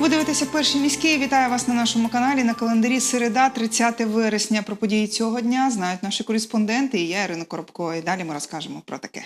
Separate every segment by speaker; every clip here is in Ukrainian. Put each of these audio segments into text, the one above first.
Speaker 1: Ви дивитеся перший міський. Вітаю вас на нашому каналі. На календарі середа, 30 вересня. Про події цього дня знають наші кореспонденти. І я Ірина Коробко. І далі ми розкажемо про таке.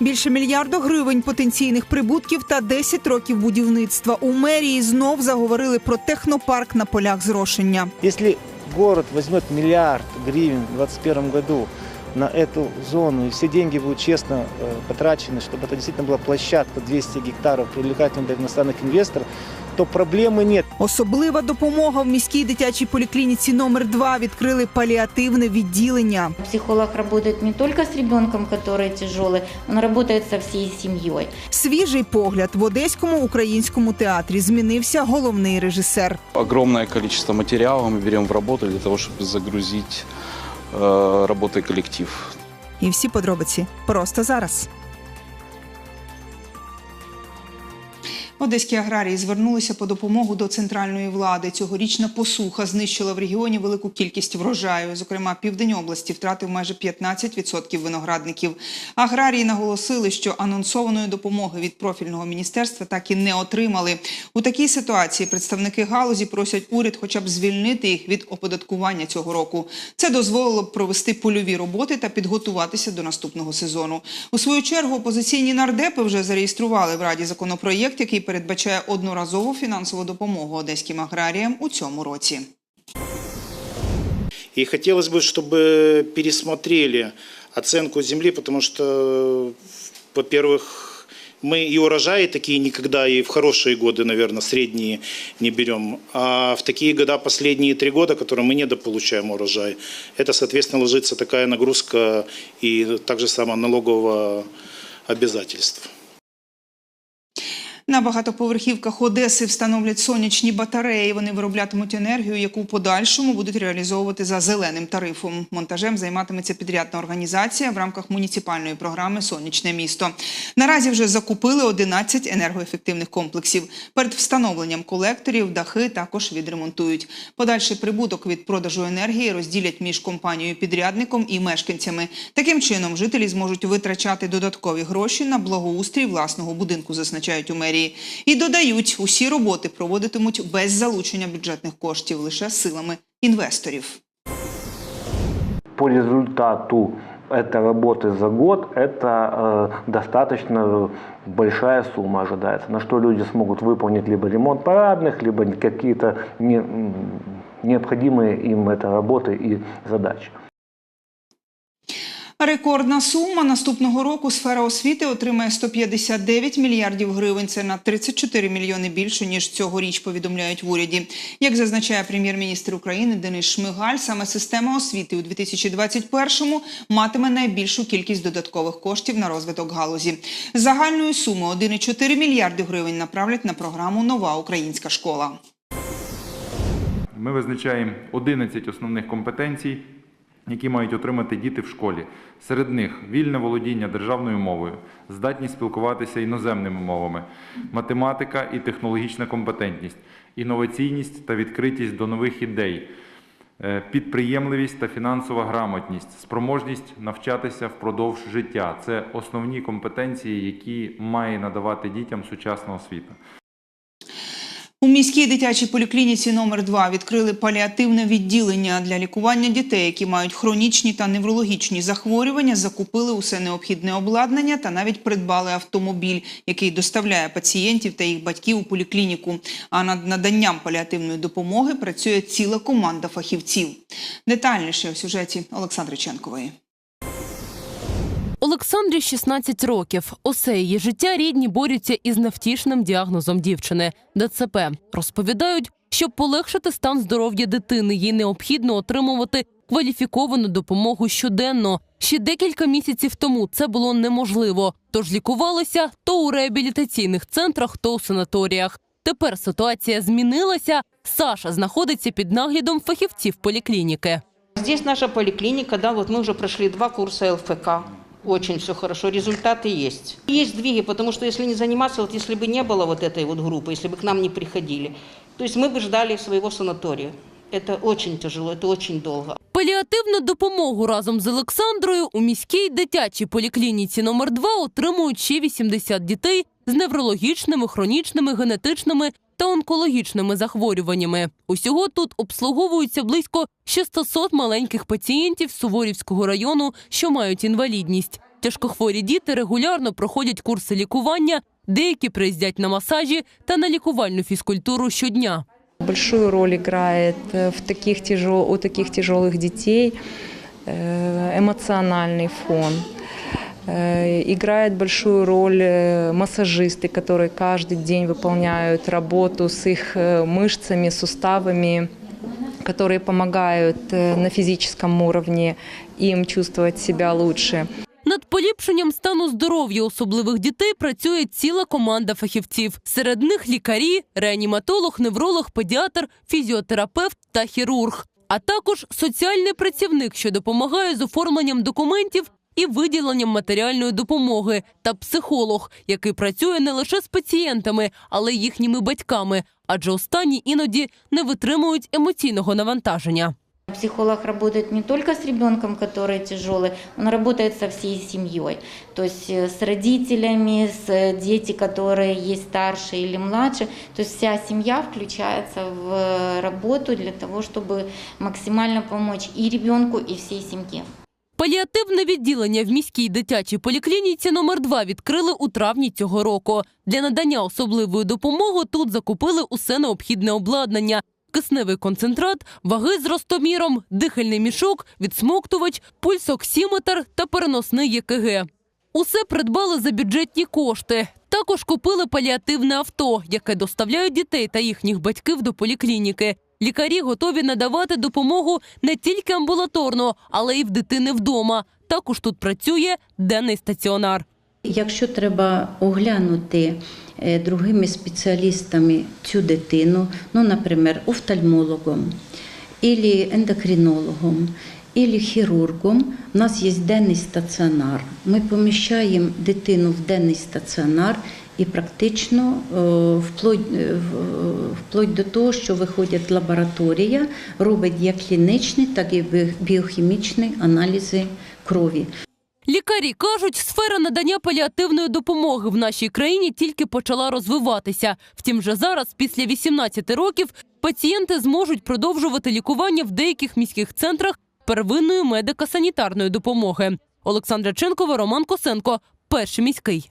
Speaker 1: Більше мільярда гривень потенційних прибутків та 10 років будівництва. У мерії знов заговорили про технопарк на полях зрошення.
Speaker 2: Если город возьмет миллиард гривен в 2021 году на эту зону, и все деньги будут честно э, потрачены, чтобы это действительно была площадка 200 гектаров, привлекательная для иностранных инвесторов, то проблемы нет.
Speaker 1: Особлива допомога в міській дитячій поліклініці номер 2 відкрили паліативне відділення.
Speaker 3: Психолог работает не только с ребенком, который тяжелый, он работает со всей семьей.
Speaker 1: Свіжий погляд в одеському українському театрі змінився головний режисер.
Speaker 4: огромное количество материала мы берем в работу для того, чтобы загрузить э, колектив коллектив.
Speaker 1: І всі подробиці просто зараз. Одеські аграрії звернулися по допомогу до центральної влади. Цьогорічна посуха знищила в регіоні велику кількість врожаю. Зокрема, південь області втратив майже 15% виноградників. Аграрії наголосили, що анонсованої допомоги від профільного міністерства так і не отримали. У такій ситуації представники галузі просять уряд, хоча б звільнити їх від оподаткування цього року. Це дозволило б провести польові роботи та підготуватися до наступного сезону. У свою чергу опозиційні нардепи вже зареєстрували в раді законопроєкт, який передбачає одноразову фінансову допомогу одеським аграріям у цьому році.
Speaker 5: И хотелось бы, чтобы пересмотрели оценку земли, потому что, во-первых, мы и урожаи такие никогда и в хорошие годы, наверное, средние не берем. А в такие года, последние три года, которые мы недополучаем урожай, это, соответственно, ложится такая нагрузка и также само налогового обязательства.
Speaker 1: На багатоповерхівках Одеси встановлять сонячні батареї. Вони вироблятимуть енергію, яку в подальшому будуть реалізовувати за зеленим тарифом. Монтажем займатиметься підрядна організація в рамках муніципальної програми Сонячне місто. Наразі вже закупили 11 енергоефективних комплексів. Перед встановленням колекторів дахи також відремонтують. Подальший прибуток від продажу енергії розділять між компанією-підрядником і мешканцями. Таким чином жителі зможуть витрачати додаткові гроші на благоустрій власного будинку, зазначають у мерії І додають, усі роботи проводитимуть без залучення бюджетних коштів, лише силами інвесторів.
Speaker 6: по результату этой работы за год это э, достаточно большая сумма ожидается, на что люди смогут выполнить либо ремонт парадных, либо какие-то не- м, необходимые им это работы и задачи.
Speaker 1: Рекордна сума наступного року сфера освіти отримає 159 мільярдів гривень. Це на 34 мільйони більше ніж цьогоріч. Повідомляють в уряді. Як зазначає прем'єр-міністр України Денис Шмигаль, саме система освіти у 2021-му матиме найбільшу кількість додаткових коштів на розвиток галузі. Загальною сумою 1,4 мільярди гривень направлять на програму Нова українська школа.
Speaker 7: Ми визначаємо 11 основних компетенцій, які мають отримати діти в школі. Серед них вільне володіння державною мовою, здатність спілкуватися іноземними мовами, математика і технологічна компетентність, інноваційність та відкритість до нових ідей, е, підприємливість та фінансова грамотність, спроможність навчатися впродовж життя. Це основні компетенції, які має надавати дітям сучасна освіта.
Speaker 1: У міській дитячій поліклініці номер 2 відкрили паліативне відділення для лікування дітей, які мають хронічні та неврологічні захворювання. Закупили усе необхідне обладнання та навіть придбали автомобіль, який доставляє пацієнтів та їх батьків у поліклініку. А над наданням паліативної допомоги працює ціла команда фахівців. Детальніше у сюжеті Олександри Ченкової.
Speaker 8: Олександрі 16 років. Усе її життя рідні борються із невтішним діагнозом дівчини ДЦП. Розповідають, щоб полегшити стан здоров'я дитини, їй необхідно отримувати кваліфіковану допомогу щоденно. Ще декілька місяців тому це було неможливо. Тож лікувалися то у реабілітаційних центрах, то у санаторіях. Тепер ситуація змінилася. Саша знаходиться під наглядом фахівців поліклініки.
Speaker 9: Здесь наша поликлиника, да, вот мы уже прошли два курса ЛФК. Очень все хорошо, результаты есть. Есть сдвиги, потому что если не заниматься, вот если бы не было вот этой вот группы, если бы к нам не приходили, то есть мы бы ждали своего санатория. Это очень тяжело, это очень долго.
Speaker 8: Паліативну допомогу разом з Олександрою у міській дитячій поліклініці номер 2 отримують ще 80 дітей з неврологічними, хронічними, генетичними та онкологічними захворюваннями. Усього тут обслуговуються близько 600 маленьких пацієнтів з Суворівського району, що мають інвалідність. Тяжкохворі діти регулярно проходять курси лікування, деякі приїздять на масажі та на лікувальну фізкультуру щодня.
Speaker 10: Большую роль играет э, в таких тяжел, у таких тяжелых детей э, эмоциональный фон. Э, Играет большую роль э, массажисты, которые каждый день выполняют работу с их э, мышцами, суставами, которые помогают э, на физическом уровне им чувствовать себя лучше.
Speaker 8: Над поліпшенням стану здоров'я особливих дітей працює ціла команда фахівців. Серед них лікарі, реаніматолог, невролог, педіатр, фізіотерапевт та хірург, а також соціальний працівник, що допомагає з оформленням документів і виділенням матеріальної допомоги, та психолог, який працює не лише з пацієнтами, але й їхніми батьками, адже останні іноді не витримують емоційного навантаження.
Speaker 3: Психолог работает не только с ребенком, который тяжелый, он работает со всей семьей. То есть э, с родителями, с э, дети, которые есть старше или младше. То есть вся семья включается в э, работу для того, чтобы максимально помочь и ребенку, и всей семье.
Speaker 8: Паліативне відділення в міській дитячій поліклініці номер 2 відкрили у травні цього року. Для надання особливої допомоги тут закупили усе необхідне обладнання: кисневий концентрат, ваги з ростоміром, дихальний мішок, відсмоктувач, пульсоксиметр та переносний ЄКГ. Усе придбали за бюджетні кошти. Також купили паліативне авто, яке доставляють дітей та їхніх батьків до поліклініки. Лікарі готові надавати допомогу не тільки амбулаторно, але й в дитини вдома. Також тут працює денний стаціонар.
Speaker 11: Якщо треба оглянути е, другими спеціалістами цю дитину, ну, наприклад, офтальмологом, або ендокринологом, або хірургом, у нас є денний стаціонар. Ми поміщаємо дитину в денний стаціонар і практично е, вплоть, е, вплоть до того, що виходить лабораторія, робить як клінічні, так і біо- біохімічні аналізи крові.
Speaker 8: Лікарі кажуть, сфера надання паліативної допомоги в нашій країні тільки почала розвиватися. Втім, вже зараз, після 18 років, пацієнти зможуть продовжувати лікування в деяких міських центрах первинної медико-санітарної допомоги. Олександра Ченкова, Роман Косенко, перший міський.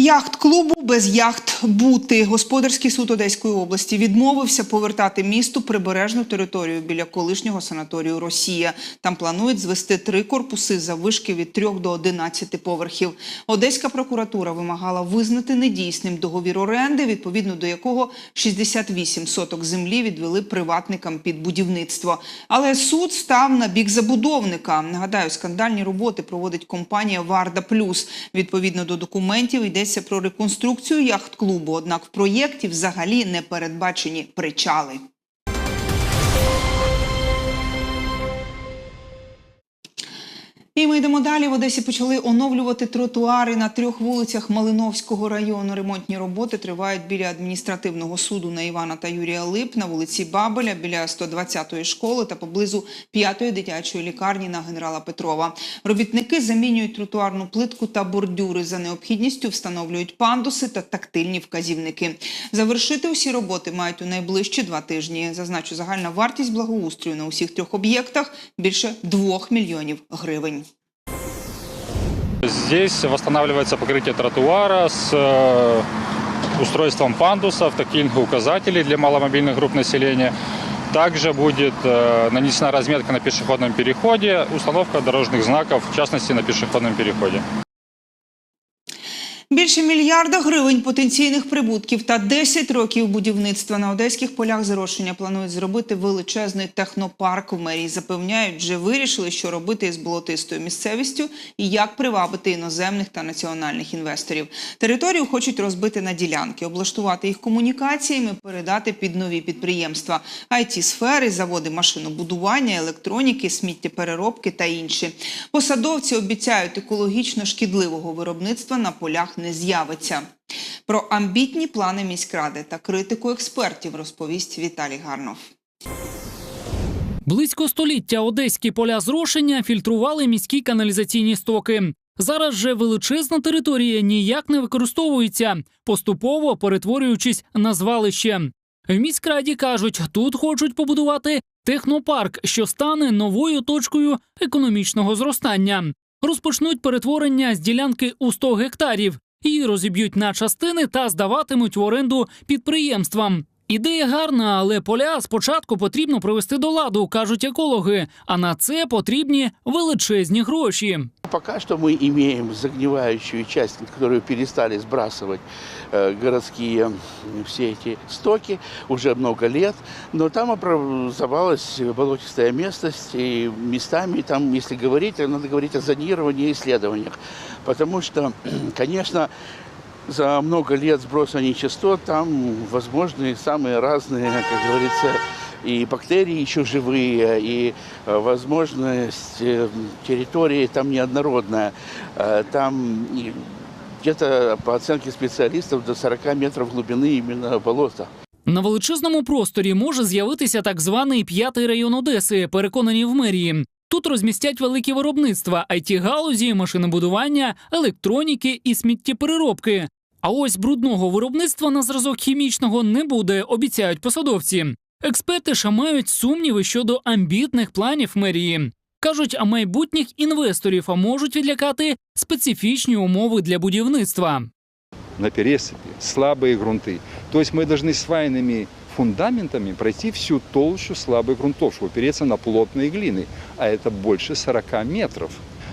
Speaker 1: Яхт-клубу без яхт бути. Господарський суд Одеської області відмовився повертати місту прибережну територію біля колишнього санаторію Росія. Там планують звести три корпуси заввишки від 3 до 11 поверхів. Одеська прокуратура вимагала визнати недійсним договір оренди, відповідно до якого 68 соток землі відвели приватникам під будівництво. Але суд став на бік забудовника. Нагадаю, скандальні роботи проводить компанія Варда Плюс. Відповідно до документів йдеться про реконструкцію яхт-клубу. Однак в проєкті взагалі не передбачені причали. І ми йдемо далі. В Одесі почали оновлювати тротуари на трьох вулицях Малиновського району. Ремонтні роботи тривають біля адміністративного суду на Івана та Юрія Лип, на вулиці Бабеля, біля 120-ї школи та поблизу 5-ї дитячої лікарні на генерала Петрова. Робітники замінюють тротуарну плитку та бордюри. За необхідністю встановлюють пандуси та тактильні вказівники. Завершити усі роботи мають у найближчі два тижні. Зазначу, загальна вартість благоустрою на усіх трьох об'єктах більше 2 мільйонів гривень.
Speaker 12: Здесь восстанавливается покрытие тротуара с э, устройством пандусов, тактильных указателей для маломобильных групп населения. Также будет э, нанесена разметка на пешеходном переходе, установка дорожных знаков, в частности на пешеходном переходе.
Speaker 1: Більше мільярда гривень потенційних прибутків та 10 років будівництва на одеських полях зрошення планують зробити величезний технопарк. В мерії запевняють, вже вирішили, що робити із болотистою місцевістю і як привабити іноземних та національних інвесторів. Територію хочуть розбити на ділянки, облаштувати їх комунікаціями, передати під нові підприємства, it сфери, заводи машинобудування, електроніки, сміттєпереробки та інші. Посадовці обіцяють, екологічно шкідливого виробництва на полях не з'явиться. Про амбітні плани міськради та критику експертів розповість Віталій Гарнов.
Speaker 13: Близько століття одеські поля зрошення фільтрували міські каналізаційні стоки. Зараз же величезна територія ніяк не використовується, поступово перетворюючись на звалище. В міськраді кажуть, тут хочуть побудувати технопарк, що стане новою точкою економічного зростання. Розпочнуть перетворення з ділянки у 100 гектарів, її розіб'ють на частини та здаватимуть в оренду підприємствам. Ідея гарна, але поля спочатку потрібно привести до ладу, кажуть екологи. А на це потрібні величезні гроші.
Speaker 14: Пока что мы имеем загнивающую часть, которую перестали сбрасывать э, городские м, все эти стоки уже много лет, но там образовалась болотистая местность, и местами там, если говорить, то надо говорить о зонировании и исследованиях, потому что, конечно, за много лет сброса нечистот там возможны самые разные, как говорится, и бактерии еще живые, и э, возможность э, территории там неоднородная. Э, Там и где-то, по оценке специалистов, до 40 метров глубины именно болота.
Speaker 13: На величезному просторі може з'явитися так званий п'ятий район Одеси, переконані в мерії. Тут розмістять великі виробництва it галузі, машинобудування, електроніки і сміттєпереробки. А ось брудного виробництва на зразок хімічного не буде, обіцяють посадовці. Експерти ж мають сумніви щодо амбітних планів мерії. Кажуть, а майбутніх інвесторів а можуть відлякати специфічні умови для будівництва.
Speaker 15: на пересыпи, слабые грунты. То есть мы должны свайными фундаментами пройти всю толщу слабых грунтов, чтобы опереться на плотные глины. А это больше 40 метров.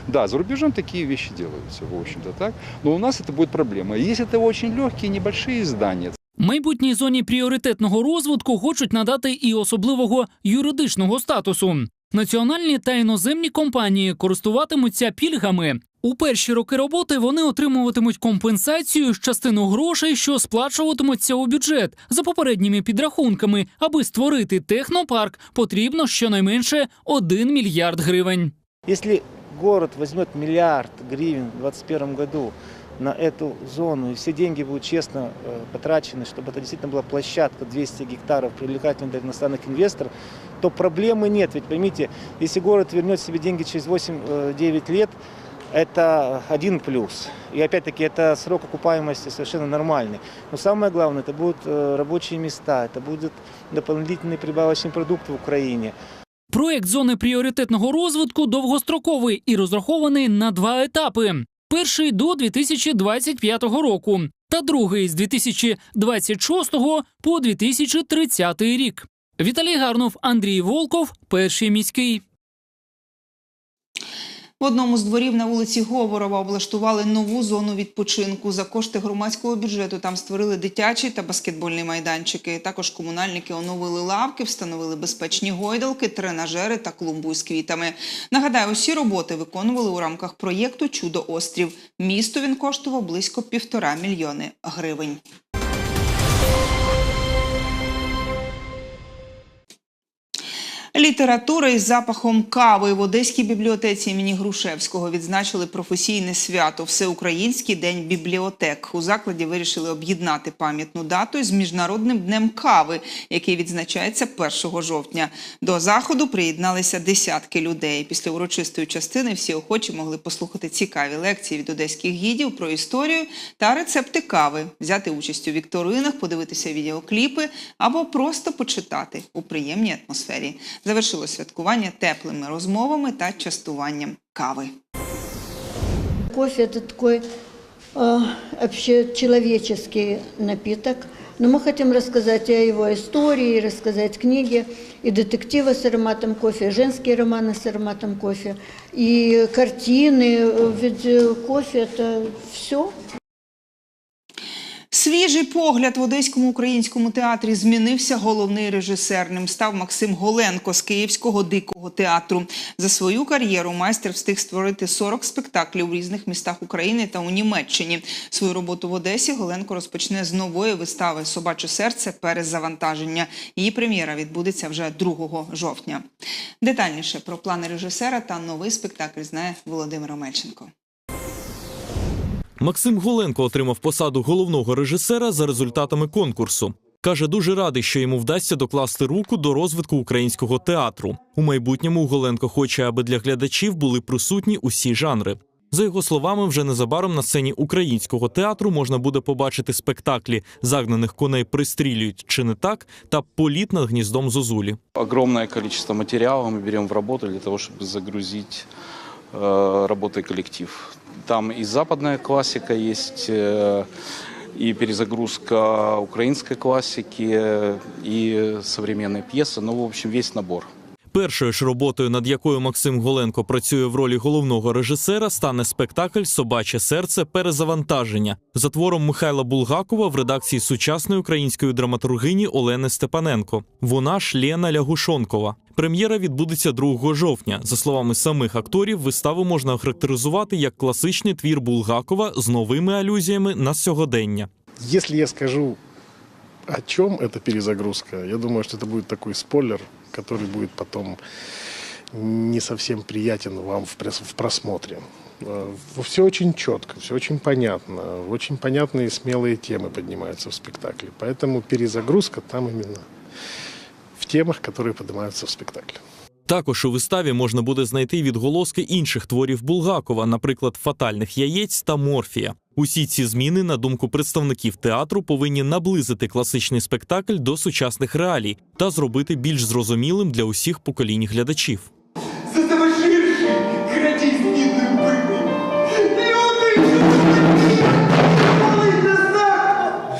Speaker 15: Да, за рубежом такие вещи делаются, в общем-то так. Но у нас это будет проблема. Если это очень легкие, небольшие здания,
Speaker 13: Майбутній зоні пріоритетного розвитку хочуть надати і особливого юридичного статусу. Національні та іноземні компанії користуватимуться пільгами. У перші роки роботи вони отримуватимуть компенсацію з частину грошей, що сплачуватимуться у бюджет за попередніми підрахунками. Аби створити технопарк, потрібно щонайменше 1 мільярд гривень.
Speaker 2: Если город возьмет миллиард гривен в 2021 году на эту зону, и все деньги будут честно э, потрачены, чтобы это действительно была площадка 200 гектаров, привлекательная для иностранных инвесторов, то проблемы нет. Ведь поймите, если город вернет себе деньги через 8-9 лет, это один плюс. И опять-таки это срок окупаемости совершенно нормальный. Но самое главное, это будут э, рабочие места, это будет дополнительный прибавочный продукт в Украине.
Speaker 13: Проект зони пріоритетного розвитку довгостроковий і розрахований на два етапи: перший до 2025 року, та другий з 2026 по 2030 рік. Віталій Гарнов, Андрій Волков, перший міський.
Speaker 1: В одному з дворів на вулиці Говорова облаштували нову зону відпочинку. За кошти громадського бюджету там створили дитячі та баскетбольні майданчики. Також комунальники оновили лавки, встановили безпечні гойдалки, тренажери та клумбу з квітами. Нагадаю, усі роботи виконували у рамках проєкту Чудо острів. Місто він коштував близько півтора мільйони гривень. Література із запахом кави в Одеській бібліотеці імені Грушевського відзначили професійне свято Всеукраїнський день бібліотек. У закладі вирішили об'єднати пам'ятну дату з міжнародним днем кави, який відзначається 1 жовтня. До заходу приєдналися десятки людей. Після урочистої частини всі охочі могли послухати цікаві лекції від одеських гідів про історію та рецепти кави, взяти участь у вікторинах, подивитися відеокліпи або просто почитати у приємній атмосфері Завершило святкування теплими розмовами та частуванням кави.
Speaker 16: Кофе это такой э, общечеловеческий напиток. Но мы хотим рассказать о его истории, рассказать книги и детективы с ароматом кофе, и женские романы с ароматом кофе, и картины. Ведь э, кофе это все.
Speaker 1: Свіжий погляд в Одеському українському театрі змінився головний режисер. Ним став Максим Голенко з Київського дикого театру. За свою кар'єру майстер встиг створити 40 спектаклів у різних містах України та у Німеччині. Свою роботу в Одесі Голенко розпочне з нової вистави Собаче серце перезавантаження. Її прем'єра відбудеться вже 2 жовтня. Детальніше про плани режисера та новий спектакль знає Володимир Омельченко.
Speaker 17: Максим Голенко отримав посаду головного режисера за результатами конкурсу. Каже, дуже радий, що йому вдасться докласти руку до розвитку українського театру. У майбутньому Голенко хоче, аби для глядачів були присутні усі жанри. За його словами, вже незабаром на сцені українського театру можна буде побачити спектаклі Загнаних коней пристрілюють чи не так та Політ над гніздом Зозулі.
Speaker 4: Огромное количество материала мы берем в работу для того, чтобы загрузить э, работой коллектив. Там и западная классика есть, э, и перезагрузка украинской классики, э, и современные пьесы. Ну, в общем, весь набор.
Speaker 17: Першою ж роботою, над якою Максим Голенко працює в ролі головного режисера, стане спектакль Собаче серце перезавантаження за твором Михайла Булгакова в редакції сучасної української драматургині Олени Степаненко. Вона ж Лена Лягушонкова. Прем'єра відбудеться 2 жовтня. За словами самих акторів, виставу можна охарактеризувати як класичний твір Булгакова з новими алюзіями на сьогодення.
Speaker 18: Если я скажу, о чем эта перезагрузка, я думаю, что это будет такой спойлер, который будет потом не совсем приятен вам в, прес- в просмотре. Все очень четко, все очень понятно. Очень понятные и смелые темы поднимаются в спектакле. Поэтому перезагрузка там именно в темах, которые поднимаются в спектакле.
Speaker 17: Також у виставі можна буде знайти відголоски інших творів Булгакова, наприклад, фатальних яєць та морфія. Усі ці зміни, на думку представників театру, повинні наблизити класичний спектакль до сучасних реалій та зробити більш зрозумілим для усіх поколінь глядачів.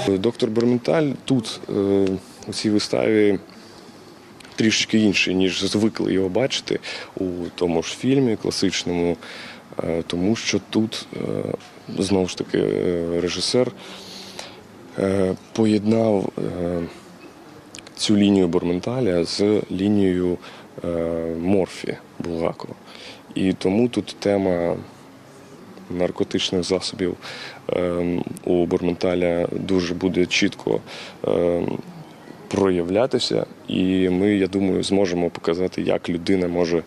Speaker 19: Доктор Борменталь тут е, у цій виставі трішечки інший, ніж звикли його бачити у тому ж фільмі класичному, е, тому що тут е, знову ж таки е, режисер поєднав цю лінію Борменталя з лінією Морфі Булгакова. І тому тут тема наркотичних засобів ем, у Борменталя дуже буде чітко ем, проявлятися, і ми, я думаю, зможемо показати, як людина може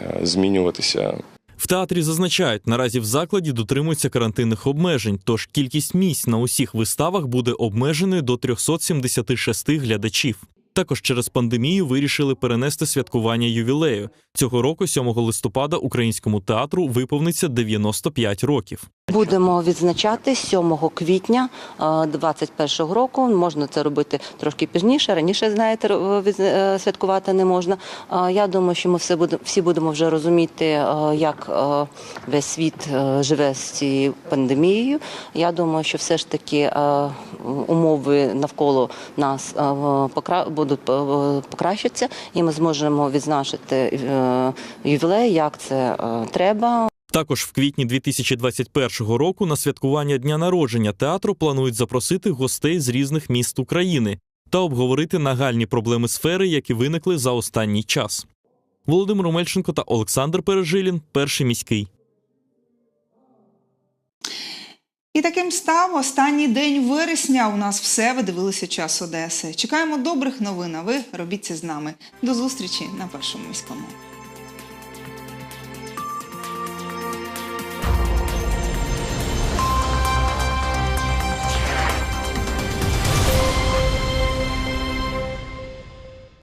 Speaker 19: е, змінюватися
Speaker 17: В театрі зазначають, наразі в закладі дотримуються карантинних обмежень, тож кількість місць на усіх виставах буде обмеженою до 376 глядачів. Також через пандемію вирішили перенести святкування ювілею. Цього року, 7 листопада, українському театру виповниться 95 років.
Speaker 20: Будемо відзначати 7 квітня 2021 року. Можна це робити трошки пізніше. Раніше знаєте, ро- е, святкувати не можна. Е, Я думаю, що ми все будемо всі будемо вже розуміти, е, як е, весь світ е, живе з цією пандемією. Я думаю, що все ж таки е, умови навколо нас е, будуть е, покращаться, і ми зможемо відзначити е, ювілей, як це е, треба.
Speaker 17: Також в квітні 2021 року на святкування дня народження театру планують запросити гостей з різних міст України та обговорити нагальні проблеми сфери, які виникли за останній час. Володимир Омельченко та Олександр Пережилін, перший міський.
Speaker 1: І таким став останній день вересня. У нас все. Ви дивилися час Одеси. Чекаємо добрих новин. А ви робіть це з нами. До зустрічі на першому міському.